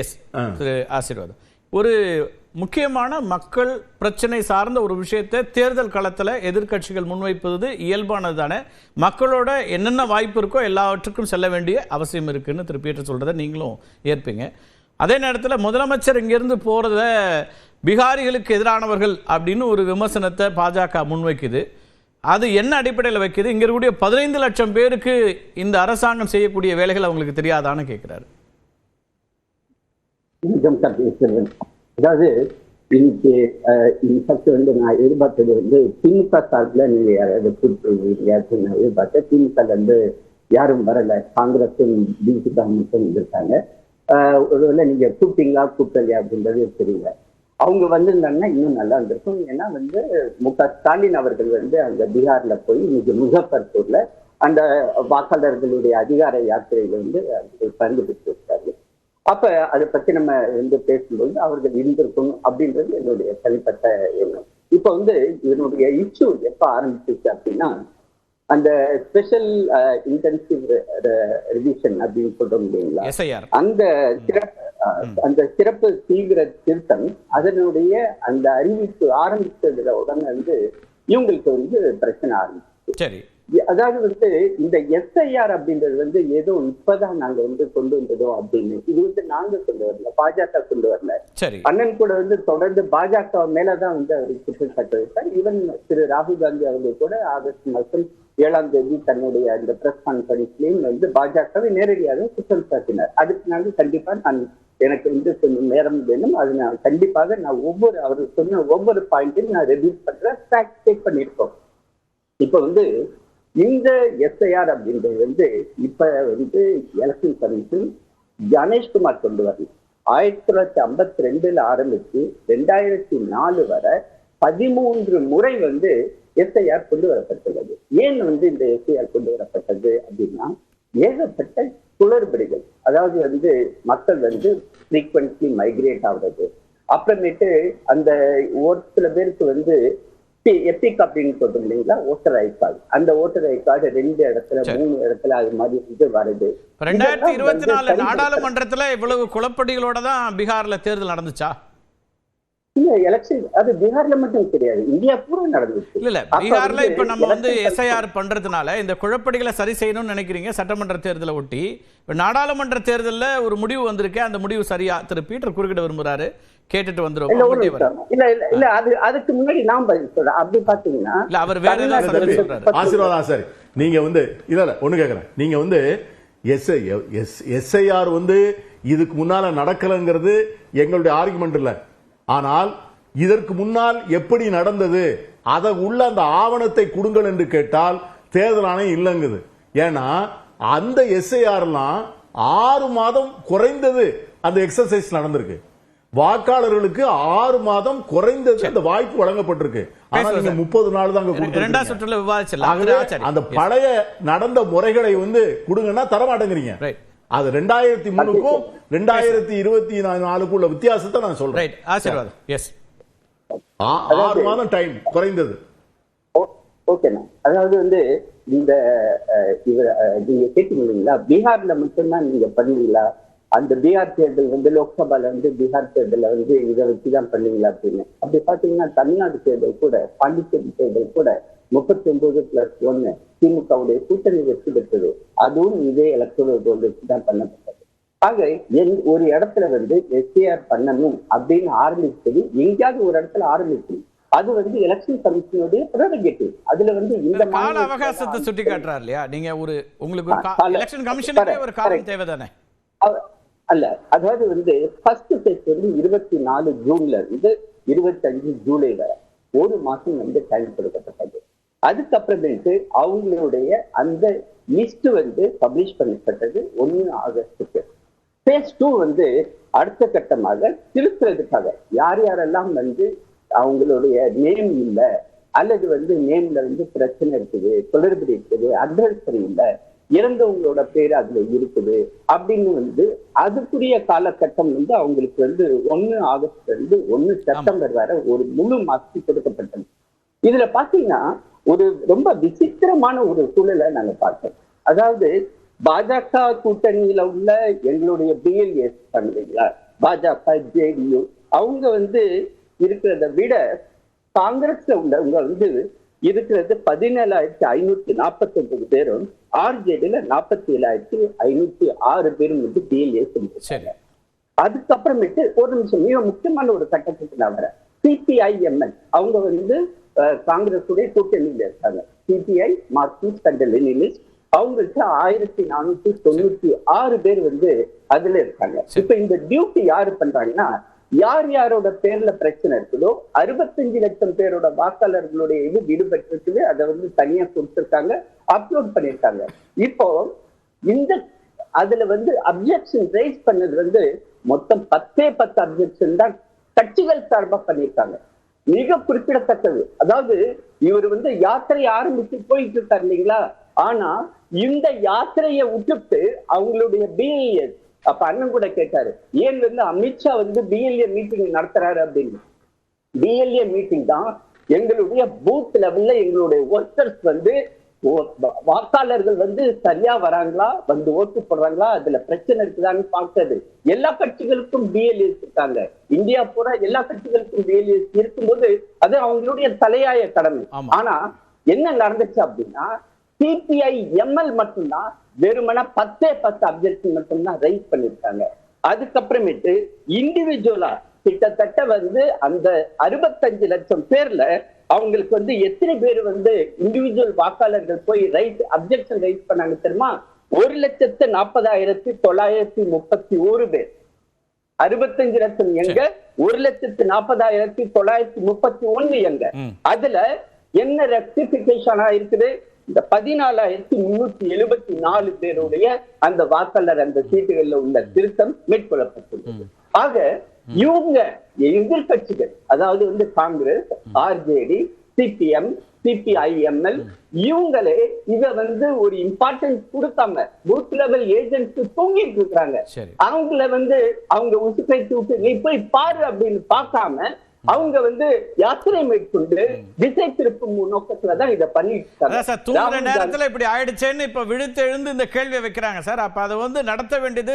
S திரு ஆசீர்வாதம். ஒரு முக்கியமான மக்கள் பிரச்சனை சார்ந்த ஒரு விஷயத்தை தேர்தல் களத்தில் எதிர்க்கட்சிகள் முன்வைப்பது இயல்பானது தானே மக்களோட என்னென்ன வாய்ப்பு இருக்கோ எல்லாவற்றுக்கும் செல்ல வேண்டிய அவசியம் இருக்குன்னு திரு பீட்டர் சொல்றதை நீங்களும் ஏற்பீங்க. அதே நேரத்தில் முதலமைச்சர் இங்கிருந்து போகிறத பிகாரிகளுக்கு எதிரானவர்கள் அப்படின்னு ஒரு விமர்சனத்தை பாஜக முன்வைக்குது. அது என்ன அடிப்படையில் வைக்குது? இங்க இருக்கக்கூடிய பதினைந்து லட்சம் பேருக்கு இந்த அரசாங்கம் செய்யக்கூடிய வேலைகள் அவங்களுக்கு தெரியாதான்னு கேட்கிறாரு இன்கம் சார் அதாவது இன்னைக்கு இன்ஃபேக்ட் வந்து நான் எதிர்பார்த்தது வந்து திமுக சார்பில் நீங்கள் யாராவது கூப்பிட்டுருவீங்க அப்படின்னு நான் எதிர்பார்த்தேன். திமுக வந்து யாரும் வரலை. காங்கிரஸும் பிஜேபி மட்டும் இருந்திருக்காங்க ஒருவேளை நீங்கள் கூப்பிட்டீங்களா கூப்பிடலையா அப்படின்றது தெரியல. அவங்க வந்திருந்தாங்கன்னா இன்னும் நல்லா இருந்திருக்கும். ஏன்னா வந்து மு க ஸ்டாலின் அவர்கள் வந்து அங்கே பீகாரில் போய் இன்னைக்கு முகஃபர்பூரில் அந்த வாக்காளர்களுடைய அதிகார யாத்திரையில் வந்து பங்கு பெற்றிருக்காரு. அப்ப அதை பத்தி நம்ம வந்து பேசும்போது அவர்கள் இருந்திருக்கணும் அப்படின்றது என்னுடைய தனிப்பட்ட எண்ணம். இப்ப வந்து இதனுடைய இஷ்யூ எப்ப ஆரம்பிச்சிச்சு அப்படின்னா அந்த ஸ்பெஷல் இன்டென்சிவ் ரிவிஷன் அப்படின்னு சொல்றோம் இல்லைங்களா? அந்த சிறப்பு அந்த சிறப்பு தீவிர திருத்தம் அதனுடைய அந்த அறிவிப்பு ஆரம்பிச்சதுல உடனே வந்து இவங்களுக்கு வந்து பிரச்சனை ஆரம்பிச்சு சரி. அதாவது வந்து இந்த எஸ்ஐஆர் அப்படின்றது வந்து ஏதோ இப்பதான் நாங்க வந்து கொண்டு வந்ததோ அப்படின்னு. இது வந்து நாங்க கொண்டு வரல பாஜக கொண்டு வரல. அண்ணன் கூட வந்து தொடர்ந்து பாஜக மேலதான் வந்து அவர் குற்றச்சாட்டு. வைத்தார் ஈவன் திரு ராகுல் காந்தி அவர்கள் கூட ஆகஸ்ட் மாதம் ஏழாம் தேதி தன்னுடைய அந்த பிரஸ் கான்பரன்ஸ்லயும் வந்து பாஜகவை நேரடியாக குற்றம் சாட்டினார் அதுக்கு நாங்கள் கண்டிப்பா நான் எனக்கு வந்து கொஞ்சம் நேரம் வேணும். அது நான் கண்டிப்பாக நான் ஒவ்வொரு அவர் சொன்ன ஒவ்வொரு பாயிண்ட்டையும் நான் ரெடியூஸ் பண்றேன் ஃபேக்ட் செக் பண்ணியிருக்கோம். இப்ப வந்து இந்த எஸ்ஐஆர் அப்படின்றது வந்து இப்ப வந்து எலெக்ஷன் கமிஷன் கணேஷ்குமார் கொண்டு வரணும் ஆயிரத்தி தொள்ளாயிரத்தி ஐம்பத்தி ரெண்டுல ஆரம்பிச்சு ரெண்டாயிரத்தி நாலு வரை பதிமூன்று முறை வந்து எஸ்ஐஆர் கொண்டு வரப்பட்டுள்ளது. ஏன் வந்து இந்த எஸ்ஐஆர் கொண்டு வரப்பட்டது அப்படின்னா ஏகப்பட்ட குளறுபடிகள். அதாவது வந்து மக்கள் வந்து ஃப்ரீக்வன்சி மைக்ரேட் ஆகுறது. அப்புறமேட்டு அந்த ஒரு சில பேருக்கு வந்து எப்பிக் அப்படின்னு சொல்றோம் இல்லைங்களா? Voter I card. அந்த ஓட்டர் ஐ கார்டு ரெண்டு இடத்துல. மூணு இடத்துல அது மாதிரி வந்து வருது. ரெண்டாயிரத்தி இருபத்தி நாலு நாடாளுமன்றத்துல இவ்வளவு குழப்படிகளோட தான் பீகார்ல தேர்தல் நடந்துச்சா? இல்ல எலெக்ஷன் அது பீகார்ல மட்டும் கிடையாது. இந்தியா பூரா நடந்துச்சு. இல்ல பீகார்ல இப்ப நம்ம வந்து எஸ்ஐஆர் பண்றதுனால இந்த குழப்படிகளை சரி செய்யணும்னு நினைக்கிறீங்க சட்டமன்ற தேர்தலை ஒட்டி. இப்ப நாடாளுமன்ற தேர்தல்ல ஒரு முடிவு வந்திருக்கு அந்த முடிவு சரியா? திரு பீட்டர் குறுக்கிட விரும்புறாரு. கேட்டுட்டு நிமிஷம். இல்ல இல்ல இல்ல அது அதுக்கு முன்னாடி நான் பதில் சொல்றேன். அப்படி பாத்தீங்கன்னா இல்ல அவர் வேற ஏதாவது ஆசீர்வாதம் சரி நீங்க வந்து இல்ல இல்ல ஒண்ணு கேக்குறேன். நீங்க வந்து எஸ்ஐ எஸ் எஸ்ஐஆர் வந்து இதுக்கு முன்னால நடக்கலங்கிறது எங்களுடைய ஆர்குமெண்ட் இல்ல. ஆனால் இதற்கு முன்னால் எப்படி நடந்தது அதை உள்ள அந்த ஆவணத்தை கொடுங்கள் என்று கேட்டால் தேர்தல் ஆணையம் இல்லைங்குது ஏன்னா அந்த எஸ்ஐஆர்லாம் ஆறு மாதம் குறைந்தது அந்த எக்ஸசைஸ் நடந்திருக்கு வாக்காளர்களுக்கு ஆறு மாதம் குறைந்தது அந்த வாய்ப்பு வழங்கப்பட்டிருக்கு ஆனா நீங்க. முப்பது நாள் இரண்டாம் கொடுத்திருக்கீங்க. சுற்றுல ஆச்சாரி. அந்த. பழைய நடந்த முறைகளை வந்து கொடுங்கன்னா தர மாட்டேங்கிறீங்க Right. அது ரெண்டாயிரத்தி மூணுக்கும் ரெண்டாயிரத்தி இருபத்தி நாலுக்குள்ள வித்தியாசத்தை நான் சொல்றேன். ரைட் ஆசீர்வாதம். எஸ் ஆ- ஆறு மாதம் டைம் குறைந்தது. ஓகேண்ணா அதாவது வந்து இந்த இவர் நீங்க கேட்டீங்க இல்லைங்களா பீகார்ல மட்டும்தான் நீங்க பண்ணீங்களா? அந்த பீகார் தேர்தல் வந்து லோக்சபால வந்து பீகார் தேர்தல்ல வந்து இதை வச்சுதான் பண்ணீங்களா அப்படின்னு. அப்படி பாத்தீங்கன்னா தமிழ்நாடு தேர்தல் கூட பாண்டிச்சேரி தேர்தல் கூட முப்பத்தி ஒன்பது பிளஸ் ஒன்னு திமுகவுடைய கூட்டணி வெற்றி பெற்றது. அதுவும் இதே எலக்ட்ரல் போர்டு வச்சுதான் பண்ணப்பட்டது. ஆக என் ஒரு இடத்துல வந்து எஸ்ஏஆர் பண்ணணும் அப்படின்னு ஆரம்பிச்சது எங்கேயாவது ஒரு இடத்துல ஆரம்பிக்கணும் அது வந்து எலெக்ஷன் கமிஷனுடைய ப்ரெரோகேட்டிவ் அதுல வந்து இந்த கால அவகாசத்தை சுட்டி காட்டுறாரு இல்லையா? நீங்க ஒரு உங்களுக்கு எலெக்ஷன் கமிஷனுக்கே ஒரு correct. தேவைதானே? அல்ல அதாவது வந்து ஃபர்ஸ்ட் ஃபேஸ் வந்து இருபத்தி நாலு ஜூன்ல இருந்து இருபத்தஞ்சு ஜூலை வரை. ஒரு மாசம் வந்து டைம் கொடுக்கப்பட்டது அதுக்கப்புறமேட்டு அவங்களுடைய அந்த லிஸ்ட் வந்து பப்ளிஷ் பண்ணப்பட்டது ஒன்னு ஆகஸ்டுக்கு ஃபேஸ் டூ வந்து அடுத்த கட்டமாக திருத்துறதுக்காக யார் யாரெல்லாம் வந்து அவங்களுடைய நேம் இல்லை அல்லது வந்து நேம்ல வந்து பிரச்சனை இருக்குது குளறுபடி இருக்குது அட்ரஸ் சரியில்லை இறந்தவங்களோட பேர் அதுல இருக்குது அப்படின்னு வந்து அதுக்குரிய காலகட்டம் வந்து அவங்களுக்கு வந்து ஒன்னு ஆகஸ்ட்ல இருந்து ஒன்னு செப்டம்பர் வரை ஒரு முழு மாசத்துக்கு கொடுக்கப்பட்டது. இதுல பாத்தீங்கன்னா ஒரு ரொம்ப விசித்திரமான ஒரு சூழலை நாங்க பார்த்தோம். அதாவது பாஜக கூட்டணியில உள்ள எங்களுடைய பிஎல்எஸ் பண்ணுவீங்களா பாஜக ஜேடியு அவங்க வந்து இருக்கிறத விட காங்கிரஸ்ல உள்ளவங்க வந்து இருக்கிறது பதினேழாயிரத்தி ஐநூத்தி நாற்பத்தி ஒன்பது பேரும் ஆர்ஜேடியில நாற்பத்தி ஏழாயிரத்தி ஐநூத்தி ஆறு பேரும் வந்து சரி. அதுக்கப்புறமேட்டு ஒரு நிமிஷம் மிக முக்கியமான ஒரு கட்டத்துக்கு நான் வரேன். சிபிஐஎம்எல் அவங்க வந்து அஹ், காங்கிரஸுடைய கூட்டணியில இருக்காங்க. சிபிஐ மார்க்சிஸ்ட் அண்ட் லெனினிஸ்ட் அவங்களுக்கு ஆயிரத்தி நானூத்தி தொண்ணூத்தி ஆறு பேர் வந்து அதுல இருக்காங்க. இப்ப இந்த டியூட்டி யாரு பண்றாங்கன்னா யார் யாரோட பேர்ல பிரச்சனை இருக்குதோ அறுபத்தஞ்சு லட்சம் பேரோட வாக்காளர்களுடைய இது விடுபட்டிருக்குது அதை வந்து தனியா கொடுத்திருக்காங்க அப்லோட் பண்ணிருக்காங்க இப்போ இந்த அதுல வந்து அப்ஜெக்ஷன் ரைஸ் பண்ணது வந்து மொத்தம் பத்தே பத்து அப்ஜெக்ஷன் தான் கட்சிகள் சார்பா பண்ணியிருக்காங்க. மிக குறிப்பிடத்தக்கது. அதாவது இவர் வந்து யாத்திரை ஆரம்பிச்சு போயிட்டு இருக்காரு இல்லைங்களா? ஆனா இந்த யாத்திரையை விட்டுட்டு அவங்களுடைய பிஎல்எஸ் அப்ப அண்ணன் கூட கேட்டாரு ஏன் வந்து அமித்ஷா வந்து பிஎல்ஏ மீட்டிங் நடத்துறாரு அப்படின்னு? பிஎல்ஏ மீட்டிங் தான் எங்களுடைய பூத் லெவல்ல எங்களுடைய ஒர்க்கர்ஸ் வந்து வாக்காளர்கள் வந்து சரியா வராங்களா? வந்து ஓட்டு போடுறாங்களா? அதுல பிரச்சனை இருக்குதான்னு பார்க்கறது எல்லா கட்சிகளுக்கும் பிஎல்ஏஸ் இருக்காங்க இந்தியா பூரா எல்லா கட்சிகளுக்கும் பிஎல்ஏஸ் இருக்கும்போது அது அவங்களுடைய தலையாய கடமை. ஆனா என்ன நடந்துச்சு அப்படின்னா சிபிஐ எம்எல் மட்டும்தான் வெறுமனே பத்தே பத்து அப்ஜெக்ஷன் மட்டும்தான் ரைஸ் பண்ணிருக்காங்க அதுக்கப்புறமேட்டு இண்டிவிஜுவலா கிட்டத்தட்ட வந்து அந்த அறுபத்தஞ்சு லட்சம் பேர்ல அவங்களுக்கு வந்து எத்தனை பேர் வந்து இண்டிவிஜுவல் வாக்காளர்கள் போய் ரைட் அப்ஜெக்ஷன் ரைஸ் பண்ணாங்க தெரியுமா? ஒரு லட்சத்து நாற்பதாயிரத்தி தொள்ளாயிரத்தி முப்பத்தி ஒரு பேர். அறுபத்தஞ்சு லட்சம் எங்க? ஒரு லட்சத்து நாற்பதாயிரத்தி தொள்ளாயிரத்தி முப்பத்தி ஒண்ணு எங்க. அதுல என்ன ரெக்டிபிகேஷன் இருக்குது? இந்த பதினாலாயிரத்தி முன்னூத்தி எழுபத்தி நாலு பேருடைய அந்த வாக்காளர் அந்த சீட்டுகள்ல உள்ள திருத்தம் மேற்கொள்ளப்பட்டுள்ளது. ஆக இவங்க எதிர்கட்சிகள் அதாவது வந்து காங்கிரஸ் ஆர்ஜேடி சிபிஎம் சிபிஐஎம்எல் இவங்களே இத வந்து ஒரு இம்பார்ட்டன்ஸ் கொடுக்காம பூத் லெவல் ஏஜென்ட்ஸ் தூங்கிட்டு இருக்காங்க சரி. அவங்கள வந்து அவங்க உசுப்பை தூக்கு நீ போய் பாரு அப்படின்னு பார்க்காம அவங்க வந்து யாத்திரை மேற்கொண்டு திசை திருப்பும் நோக்கத்துலதான் இதை பண்ணிட்டு சார் தூங்குற நேரத்துல இப்படி ஆயிடுச்சேன்னு இப்ப விழுத்து எழுந்து இந்த கேள்வியை வைக்கிறாங்க சார். அப்ப அதை வந்து நடத்த வேண்டியது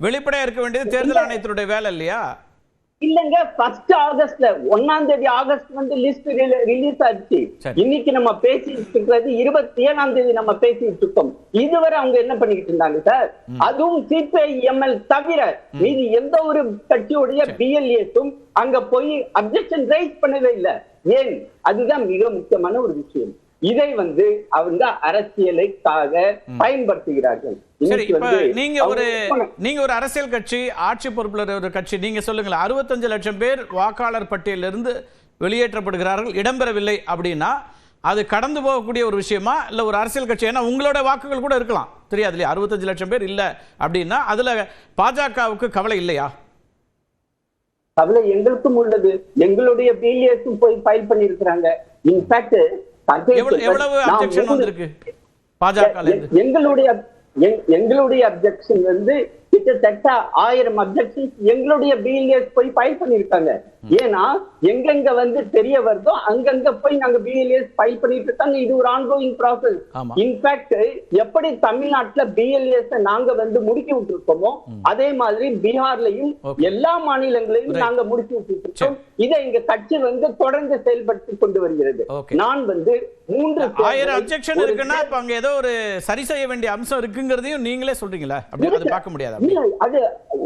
வெளிப்படையா இருக்க வேண்டியது தேர்தல் ஆணையத்தினுடைய வேலை இல்லையா? இல்லங்க ஃபர்ஸ்ட் ஆகஸ்ட்ல ஒன்னாம் தேதி ஆகஸ்ட் வந்து லிஸ்ட் ரிலீஸ் ஆச்சு. இன்னைக்கு நம்ம பேசிட்டு இருக்கிறது இருபத்தி ஏழாம் தேதி நம்ம பேசிட்டு இருக்கோம் இதுவரை அவங்க என்ன பண்ணிக்கிட்டு இருந்தாங்க சார்? அதுவும் சிபிஐ எம்எல் தவிர மீதி எந்த ஒரு கட்சியுடைய பிஎல்ஏஸும் அங்க போய் அப்ஜெக்ஷன் ரைஸ் பண்ணவே இல்லை. ஏன்? அதுதான் மிக முக்கியமான ஒரு விஷயம். இதை வந்து அவங்க அரசியலுக்காக பயன்படுத்துகிறார்கள். சரி இப்ப நீங்க ஒரு நீங்க ஒரு அரசியல் கட்சி ஆட்சி பொறுப்புல ஒரு கட்சி நீங்க சொல்லுங்களேன் அறுபத்தஞ்சு லட்சம் பேர் வாக்காளர் பட்டியலிருந்து வெளியேற்றப்படுகிறார்கள் இடம்பெறவில்லை அப்படின்னா அது கடந்து போகக்கூடிய ஒரு விஷயமா? இல்ல ஒரு அரசியல் கட்சி ஏன்னா உங்களோட வாக்குகள் கூட இருக்கலாம். தெரியாது இல்லையா? அறுபத்தஞ்சு லட்சம் பேர் இல்ல அப்படின்னா அதுல பாஜகவுக்கு கவலை இல்லையா? கவலை எங்களுக்கும் உள்ளது. எங்களுடைய பிஎல்ஏஸும் போய் ஃபைல் பண்ணிருக்கிறாங்க இன்ஃபேக்ட் எவ்வளவு அப்ஜெக்ஷன் வந்திருக்கு? பாஜக எங்களுடைய எங்- எங்களுடைய அப்ஜெக்ஷன் வந்து கிட்டத்தட்ட ஆயிரம் அப்ஜெக்ஷன் எங்களுடைய பிஎல்ஏஸ் போய் ஃபைல் பண்ணிருக்காங்க ஏன்னா எங்கெங்க வந்து தெரிய வருதோ அங்கங்க போய் நாங்க பிஎல்ஏஸ் ஃபைல் பண்ணிட்டு இருக்காங்க. இது ஒரு ஆன்கோயிங் ப்ராசஸ். இன்ஃபேக்ட் எப்படி தமிழ்நாட்டுல பிஎல்ஏஸ் நாங்க வந்து முடுக்கி விட்டுருக்கோமோ அதே மாதிரி பீகார்லயும். எல்லா மாநிலங்களையும். நாங்க முடிச்சு விட்டுருக்கோம். இதை எங்க கட்சி வந்து தொடர்ந்து செயல்படுத்தி கொண்டு வருகிறது. நான் வந்து மூன்று ஆயிரம் அப்ஜெக்ஷன் இருக்குன்னா அப்ப அங்க ஏதோ ஒரு சரி செய்ய வேண்டிய அம்சம் இருக்குங்கிறதையும் நீங்களே சொல்றீங்களா? அப்படி. பார்க்க முடியாது அது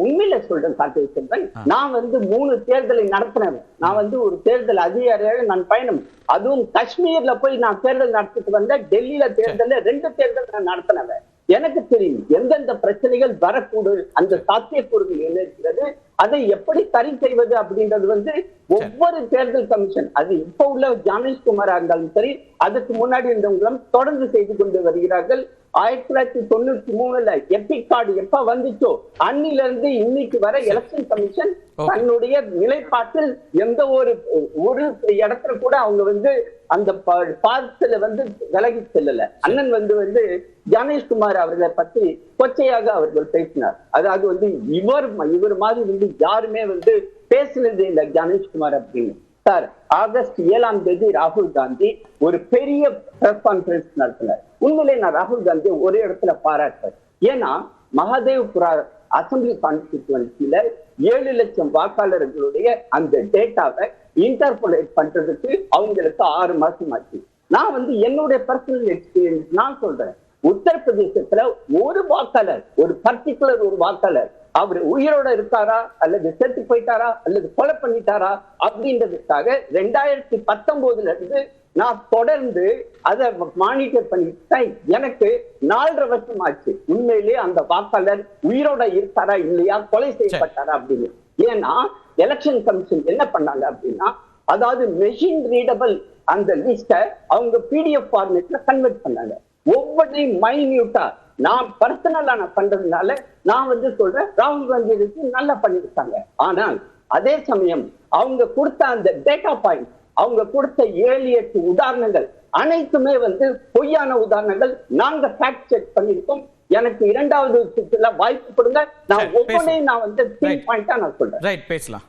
உண்மையில சொல்றேன் கார்த்திகை செல்வன் நான் வந்து மூணு தேர்தலை நடத்தினேன் நான் வந்து ஒரு தேர்தல் அதிகாரியாக நான் பயணம். அதுவும் காஷ்மீர்ல போய் நான் தேர்தல் நடத்திட்டு வந்தேன் டெல்லியில தேர்தல்ல ரெண்டு தேர்தல் நான் நடத்தினவன். எனக்கு தெரியும் எந்தெந்த பிரச்சனைகள் வரக்கூடும் அந்த சாத்தியக்கூறுகள் என்ன இருக்கிறது அதை எப்படி சரி செய்வது அப்படின்றது வந்து ஒவ்வொரு தேர்தல் கமிஷன் அது இப்ப உள்ள ஜானேஷ்குமாரா இருந்தாலும் சரி அதுக்கு முன்னாடி இருந்தவங்களும் தொடர்ந்து செய்து கொண்டு வருகிறார்கள். ஆயிரத்தி தொள்ளாயிரத்தி தொண்ணூத்தி மூணுல எபிக் கார்டு எப்ப வந்துச்சோ அன்னில இருந்து இன்னைக்கு வரை எலெக்ஷன் கமிஷன். தன்னுடைய நிலைப்பாட்டில் எந்த ஒரு ஒரு இடத்துல கூட அவங்க வந்து அந்த பாதத்துல வந்து விலகி செல்லல. அண்ணன் வந்து வந்து ஜானேஷ்குமார் அவர்களை பத்தி கொச்சையாக அவர்கள் பேசினார். அதாவது வந்து இவர் இவர் மாதிரி வந்து யாருமே வந்து பேசினது இல்லை ஜானேஷ்குமார் அப்படின்னு. சார் ஆகஸ்ட் ஏழாம் தேதி ராகுல் காந்தி ஒரு பெரிய பிரஸ் கான்பரன்ஸ் நடத்தினார். உண்மையிலே நான் ராகுல் காந்தி ஒரே இடத்துல பாராட்டுறேன். ஏன்னா மகாதேவ்புரா அசம்பிளி கான்ஸ்டிடுவன்சில ஏழு லட்சம் வாக்காளர்களுடைய அந்த டேட்டாவை இன்டர்போலேட் பண்றதுக்கு அவங்களுக்கு ஆறு மாசம் ஆச்சு. நான் வந்து என்னுடைய பர்சனல் எக்ஸ்பீரியன்ஸ் நான் சொல்றேன். உத்தரப்பிரதேசத்துல ஒரு வாக்காளர் ஒரு பர்டிகுலர் ஒரு வாக்காளர் அவர் உயிரோட இருக்காரா? அல்லது செத்து போயிட்டாரா? அல்லது கொலை பண்ணிட்டாரா? அப்படின்றதுக்காக ரெண்டாயிரத்தி பத்தொன்பதுல இருந்து நான் தொடர்ந்து அதை மானிட்டர் பண்ணிட்டு எனக்கு நாலரை வருஷம் ஆச்சு உண்மையிலேயே அந்த வாக்காளர் உயிரோட இருக்காரா இல்லையா? கொலை செய்யப்பட்டாரா அப்படின்னு. ஏன்னா எலெக்ஷன் கமிஷன் என்ன பண்ணாங்க அப்படின்னா அதாவது மெஷின் ரீடபிள் அந்த லிஸ்ட அவங்க பிடிஎஃப் ஃபார்மேட்ல கன்வெர்ட் பண்ணாங்க. ஒவ்வொன்றையும் மைன்யூட்டா நான் பர்சனலா நான் பண்றதுனால நான் வந்து சொல்றேன் ராகுல் காந்தி நல்லா பண்ணிருக்காங்க ஆனால் அதே சமயம் அவங்க கொடுத்த அந்த டேட்டா பாயிண்ட் அவங்க கொடுத்த ஏழு எட்டு உதாரணங்கள் அனைத்துமே வந்து பொய்யான உதாரணங்கள். நாங்க ஃபேக்ட் செக் பண்ணிருக்கோம் எனக்கு இரண்டாவது சுற்றுல வாய்ப்பு கொடுங்க. நான் சரி, ஒவ்வொன்றையும் நான் வந்து நான் சொல்றேன். ரைட் பேசலாம்.